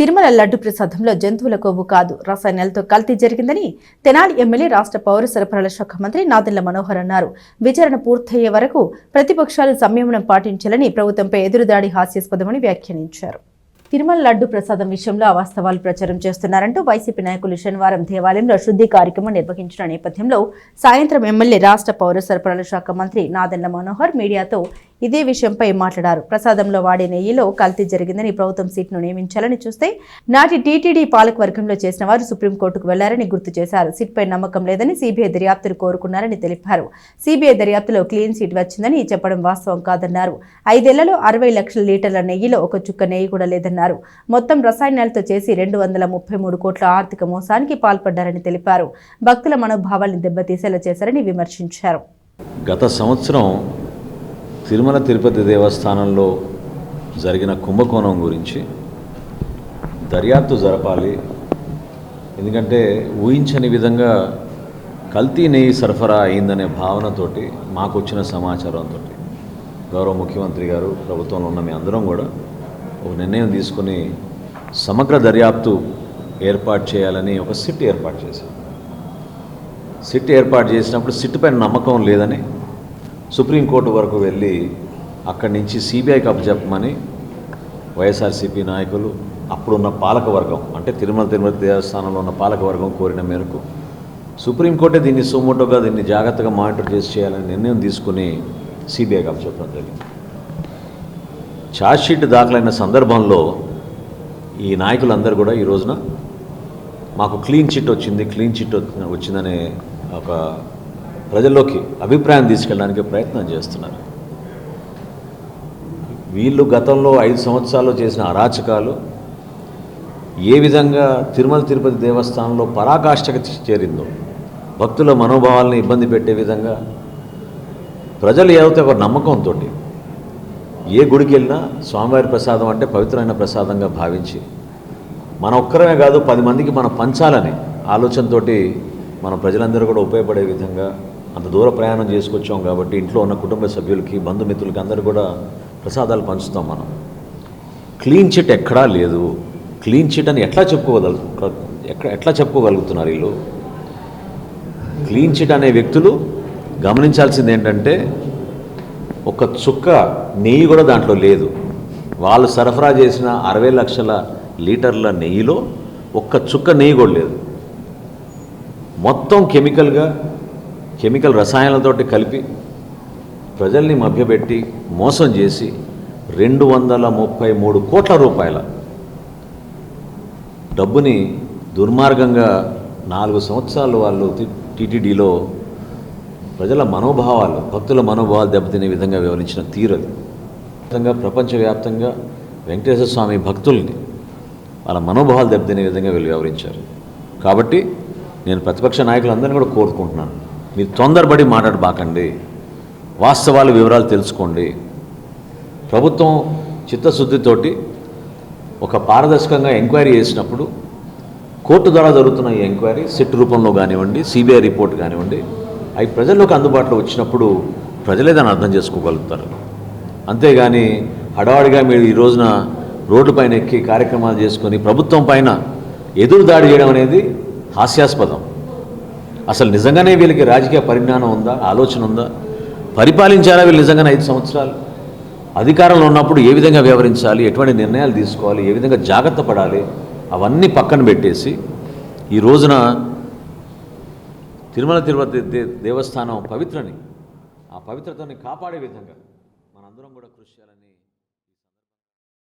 తిరుమల లడ్డు ప్రసాదంలో జంతువుల కొవ్వు కాదు. రసాయనాలతో కల్తీ జరిగిందని తెనాలి ఎమ్మెల్యే రాష్ట్ర పౌర సరఫరాల శాఖ మంత్రి నాదెళ్ళ మనోహర్ అన్నారు. విచారణ పూర్తయ్యే వరకు ప్రతిపక్షాలు సంయమనం పాటించాలని ప్రభుత్వంపై ఎదురుదాడి హాస్యాస్పదమని వ్యాఖ్యానించారు. తిరుమల లడ్డు ప్రసాదం విషయంలో అవాస్తవాలు ప్రచారం చేస్తున్నారంటూ వైసీపీ నాయకులు శనివారం దేవాలయంలో శుద్ధి కార్యక్రమం నిర్వహించిన నేపథ్యంలో సాయంత్రం ఎమ్మెల్యే రాష్ట్ర పౌర సరఫరాల శాఖ మంత్రి నాదెళ్ళ మనోహర్ మీడియాతో ఇదే విషయంపై మాట్లాడారు. ప్రసాదంలో వాడే నెయ్యిలో కల్తీ జరిగిందని ప్రభుత్వం సీట్ను నియమించాలని చూస్తే నాటి టీటీడీ పాలకవర్గంలో చేసిన వారు సుప్రీంకోర్టుకు వెళ్ళారని గుర్తు చేశారు. సీట్పై నమ్మకం లేదని సీబీఐ దర్యాప్తును కోరుకున్నారని తెలిపారు. సీబీఐ దర్యాప్తులో క్లీన్ సీట్ వచ్చిందని చెప్పడం వాస్తవం కాదన్నారు. ఐదేళ్ళలో అరవై లక్షల లీటర్ల నెయ్యిలో ఒక చుక్క నెయ్యి కూడా లేదన్నారు. మొత్తం రసాయనాలతో చేసి రెండు వందల ముప్పై మూడు కోట్ల ఆర్థిక మోసానికి పాల్పడ్డారని తెలిపారు. భక్తుల మనోభావాల్ని దెబ్బతీసేలా చేశారని విమర్శించారు. గత సంవత్సరం తిరుమల తిరుపతి దేవస్థానంలో జరిగిన కుంభకోణం గురించి దర్యాప్తు జరపాలి. ఎందుకంటే ఊహించని విధంగా కల్తీ నెయ్యి సరఫరా అయిందనే భావనతోటి మాకు వచ్చిన సమాచారంతో గౌరవ ముఖ్యమంత్రి గారు ప్రభుత్వంలో ఉన్న మీ అందరం కూడా ఒక నిర్ణయం తీసుకుని సమగ్ర దర్యాప్తు ఏర్పాటు చేయాలని ఒక సిట్ ఏర్పాటు చేశాం సిట్ ఏర్పాటు చేసినప్పుడు సిట్ పైన నమ్మకం లేదని సుప్రీంకోర్టు వరకు వెళ్ళి అక్కడి నుంచి సిబిఐకి అప్పచెప్పమని వైఎస్ఆర్సీపీ నాయకులు అప్పుడున్న పాలకవర్గం అంటే తిరుమల తిరుమల దేవస్థానంలో ఉన్న పాలకవర్గం కోరిన మేరకు సుప్రీంకోర్టే దీన్ని సుమోటోగా దీన్ని జాగ్రత్తగా మానిటర్ చేసి చేయాలని నిర్ణయం తీసుకుని సిబిఐకి అప్పచెప్పడం జరిగింది. ఛార్జ్షీట్ దాఖలైన సందర్భంలో ఈ నాయకులందరూ కూడా ఈ రోజున మాకు క్లీన్ చిట్ వచ్చింది క్లీన్ చిట్ వచ్చిందనే ఒక ప్రజల్లోకి అభిప్రాయం తీసుకెళ్ళడానికి ప్రయత్నం చేస్తున్నారు. వీళ్ళు గతంలో ఐదు సంవత్సరాల్లో చేసిన అరాచకాలు ఏ విధంగా తిరుమల తిరుపతి దేవస్థానంలో పరాకాష్ఠకు చేరిందో భక్తుల మనోభావాలను ఇబ్బంది పెట్టే విధంగా ప్రజలు ఏదైతే ఒక నమ్మకంతో ఏ గుడికి వెళ్ళినా స్వామివారి ప్రసాదం అంటే పవిత్రమైన ప్రసాదంగా భావించి మన ఒక్కరమే కాదు పది మందికి మనం పంచాలని ఆలోచనతోటి మన ప్రజలందరూ కూడా ఉపయోగపడే విధంగా అంత దూర ప్రయాణం చేసుకొచ్చాం కాబట్టి ఇంట్లో ఉన్న కుటుంబ సభ్యులకి బంధుమిత్రులకి అందరూ కూడా ప్రసాదాలు పంచుతాం మనం. క్లీన్ చిట్ ఎక్కడా లేదు. క్లీన్ చిట్ అని ఎట్లా చెప్పుకోగల ఎక్కడ ఎట్లా చెప్పుకోగలుగుతున్నారు వీళ్ళు? క్లీన్ చిట్ అనే వ్యక్తులు గమనించాల్సింది ఏంటంటే ఒక చుక్క నెయ్యి కూడా దాంట్లో లేదు. వాళ్ళు సరఫరా చేసిన అరవై లక్షల లీటర్ల నెయ్యిలో ఒక్క చుక్క నెయ్యి కూడా లేదు. మొత్తం కెమికల్గా కెమికల్ రసాయనాలతోటి కలిపి ప్రజల్ని మభ్యపెట్టి మోసం చేసి రెండు వందల ముప్పై మూడు కోట్ల రూపాయల డబ్బుని దుర్మార్గంగా నాలుగు సంవత్సరాలు వాళ్ళు టీటీడీలో ప్రజల మనోభావాలు భక్తుల మనోభావాలు దెబ్బతినే విధంగా వివరించిన తీరది విధంగా ప్రపంచవ్యాప్తంగా వెంకటేశ్వర స్వామి భక్తుల్ని వాళ్ళ మనోభావాలు దెబ్బతినే విధంగా వీళ్ళు వివరించారు కాబట్టి నేను ప్రతిపక్ష నాయకులందరినీ కూడా కోరుకుంటున్నాను. మీరు తొందరపడి మాట్లాడబాకండి. వాస్తవాల వివరాలు తెలుసుకోండి. ప్రభుత్వం చిత్తశుద్ధితోటి ఒక పారదర్శకంగా ఎంక్వైరీ చేసినప్పుడు కోర్టు ద్వారా జరుగుతున్న ఈ ఎంక్వైరీ సిట్ రూపంలో కానివ్వండి సిబిఐ రిపోర్ట్ కానివ్వండి అవి ప్రజల్లోకి అందుబాటులో వచ్చినప్పుడు ప్రజలే దాన్ని అర్థం చేసుకోగలుగుతారు. అంతేగాని హడావాడిగా మీరు ఈ రోజున రోడ్డు పైన ఎక్కి కార్యక్రమాలు చేసుకొని ప్రభుత్వం పైన ఎదురు దాడి చేయడం అనేది హాస్యాస్పదం. అసలు నిజంగానే వీళ్ళకి రాజకీయ పరిజ్ఞానం ఉందా? ఆలోచన ఉందా? పరిపాలించారా వీళ్ళు నిజంగానే ఐదు సంవత్సరాలు? అధికారంలో ఉన్నప్పుడు ఏ విధంగా వ్యవహరించాలి? ఎటువంటి నిర్ణయాలు తీసుకోవాలి? ఏ విధంగా జాగ్రత్త పడాలి? అవన్నీ పక్కన పెట్టేసి ఈ రోజున తిరుమల తిరుపతి దేవస్థానం పవిత్రని ఆ పవిత్రతని కాపాడే విధంగా మనందరం కూడా కృషి చేయాలని